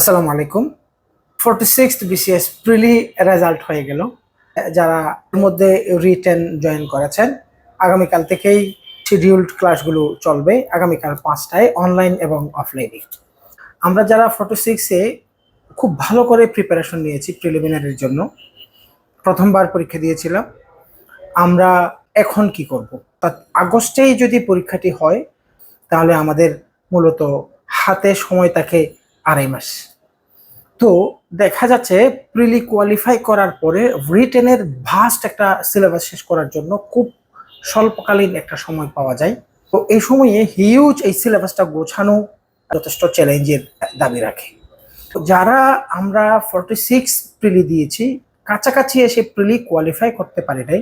আসসালামু আলাইকুম। Forty six BCS prelim result হয়ে গেল। যারা এর মধ্যে রিটেন জয়েন করেছেন, আগামীকাল থেকেই শিডিউলড ক্লাসগুলো চলবে আগামীকাল পাঁচটায় অনলাইন এবং অফলাইনে আমরা যারা ফোর্টি সিক্সে খুব ভালো করে প্রিপারেশন নিয়েছি প্রিলিমিনারির জন্য, প্রথমবার পরীক্ষা দিয়েছিলাম, আমরা এখন কি করব? তা আগস্টেই যদি পরীক্ষাটি হয়, তাহলে আমাদের মূলত হাতে সময় থাকে আড়াই মাস। তো দেখা যাচ্ছে প্রিলি কোয়ালিফাই করার পরে রিটেনের ভাস্ট একটা সিলেবাস শেষ করার জন্য খুব স্বল্পকালীন একটা সময় পাওয়া যায়। তো এই সময়ে হিউজ এই সিলেবাসটা গোছানো যথেষ্ট চ্যালেঞ্জের দাবি রাখে। তো যারা আমরা ফর্টি সিক্স প্রিলি দিয়েছি, কাছাকাছি এসে প্রিলি কোয়ালিফাই করতে পারি নাই,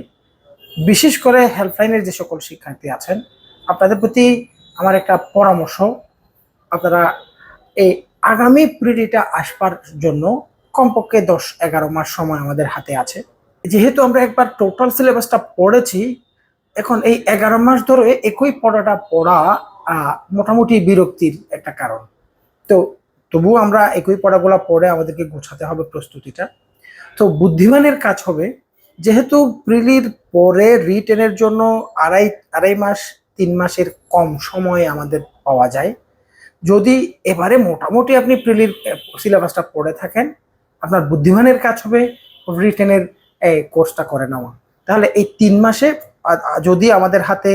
বিশেষ করে হেল্পলাইনের যে সকল শিক্ষার্থী আছেন, আপনাদের প্রতি আমার একটা পরামর্শ, আপনারা এই আগামী প্রিলিটা আসবার জন্য কমপক্ষে দশ এগারো মাস সময় আমাদের হাতে আছে। যেহেতু আমরা একবার টোটাল সিলেবাসটা পড়েছি, এখন এই এগারো মাস ধরে একই পড়াটা পড়া মোটামুটি বিরক্তির একটা কারণ। তো তবুও আমরা একই পড়াগুলো পড়ে আমাদেরকে গোছাতে হবে প্রস্তুতিটা। তো বুদ্ধিমানের কাজ হবে, যেহেতু প্রিলির পরে রিটেনের জন্য আড়াই আড়াই মাস, তিন মাসের কম সময় আমাদের পাওয়া যায়। যদি এবারে মোটামুটি আপনি প্রিলির সিলেবাসটা পড়ে থাকেন, আপনার বুদ্ধিমানের কাজ হবে রিটেনের কোর্সটা করে নেওয়া। তাহলে এই তিন মাসে যদি আমাদের হাতে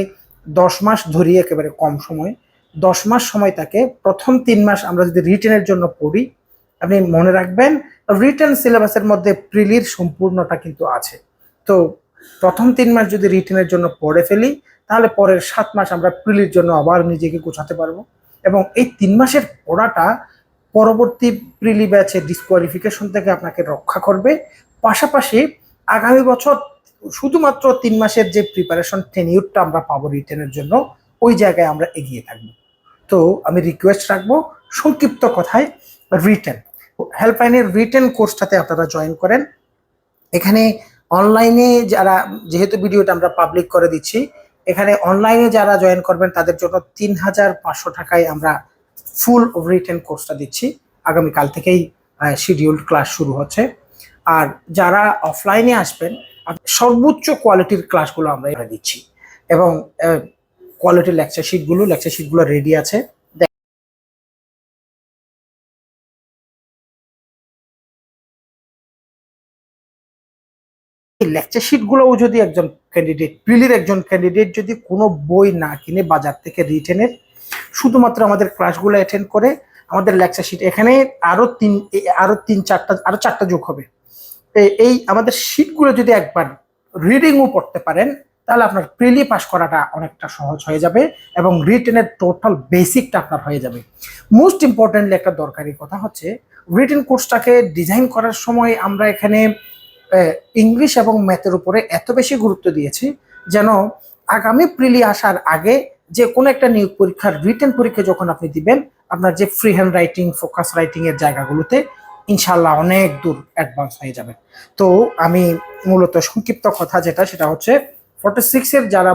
দশ মাস ধরি একেবারে কম সময়, দশ মাস সময় থাকে প্রথম তিন মাস আমরা যদি রিটেনের জন্য পড়ি, আপনি মনে রাখবেন রিটেন সিলেবাসের মধ্যে প্রিলির সম্পূর্ণটা কিন্তু আছে। তো প্রথম তিন মাস যদি রিটেনের জন্য পড়ে ফেলি, তাহলে পরের সাত মাস আমরা প্রিলির জন্য আবার নিজেকে গোছাতে পারব। এবং এই তিন মাসের পড়াটা পরবর্তী প্রিলি ব্যাচের ডিসকোয়ালিফিকেশন থেকে আপনাকে রক্ষা করবে। পাশাপাশি আগামী বছর শুধুমাত্র তিন মাসের যে প্রিপারেশন টেনিউরটা আমরা পাবো রিটেনের জন্য, ওই জায়গায় আমরা এগিয়ে থাকব। তো আমি রিকোয়েস্ট রাখব সংক্ষিপ্ত কথায় রিটেন হেল্পলাইনের রিটেন কোর্সটাতে আপনারা জয়েন করেন। এখানে অনলাইনে যারা, যেহেতু ভিডিওটা আমরা পাবলিক করে দিচ্ছি এখানে অনলাইনে যারা জয়েন করবেন, তাদের জন্য তিন হাজার পাঁচশো টাকায় আমরা ফুল রিটেন কোর্সটা দিচ্ছি। আগামীকাল থেকেই শিডিউল্ড ক্লাস শুরু হচ্ছে। আর যারা অফলাইনে আসবেন, সর্বোচ্চ কোয়ালিটির ক্লাসগুলো আমরা দিচ্ছি। এবং কোয়ালিটির লেকচার শিটগুলো লেকচার শিটগুলো রেডি আছে। এই লেকচার শিটগুলোও যদি একজন ক্যান্ডিডেট প্রিলির একজন ক্যান্ডিডেট যদি কোনো বই না কিনে বাজার থেকে রিটেনের শুধুমাত্র আমাদের ক্লাসগুলো অ্যাটেন্ড করে, আমাদের লেকচার শিট এখানে আরও তিন, এ- আরও তিন চারটা আরও চারটা যোগ হবে। এই আমাদের শিটগুলো যদি একবার রিডিংও পড়তে পারেন, তাহলে আপনার প্রিলি পাস করাটা অনেকটা সহজ হয়ে যাবে এবং রিটেনের টোটাল বেসিকটা আপনার হয়ে যাবে। মোস্ট ইম্পর্টেন্টলি একটা দরকারি কথা হচ্ছে রিটেন কোর্সটাকে ডিজাইন করার সময় আমরা এখানে ইংলিশ এবং ম্যাথের উপরে এত বেশি গুরুত্ব দিয়েছি যেন আগামী প্রিলি আসার আগে যে কোনো একটা নিয়োগ পরীক্ষার রিটেন পরীক্ষা যখন আপনি দিবেন, আপনার যে free hand writing focus writing এর জায়গাগুলোতে ইনশাল্লাহ অনেক দূর অ্যাডভান্স হয়ে যাবে। তো আমি মূলত সংক্ষিপ্ত কথা যেটা, সেটা হচ্ছে ফর্টি সিক্সের যারা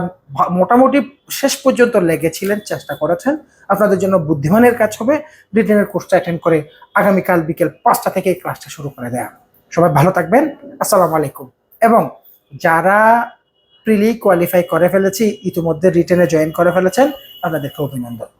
মোটামুটি শেষ পর্যন্ত লেগেছিলেন, চেষ্টা করেছেন, আপনাদের জন্য বুদ্ধিমানের কাজ হবে। রিটেনের কোর্সটা অ্যাটেন্ড করে আগামীকাল বিকেল পাঁচটা থেকে ক্লাসটা শুরু করে দেয়া। সবাই ভালো থাকবেন। আসসালামু আলাইকুম। এবং যারা প্রিলি কোয়ালিফাই করে ফেলেছি, ইতিমধ্যে রিটেনে জয়েন করে ফেলেছেন, আপনাদেরকে অভিনন্দন।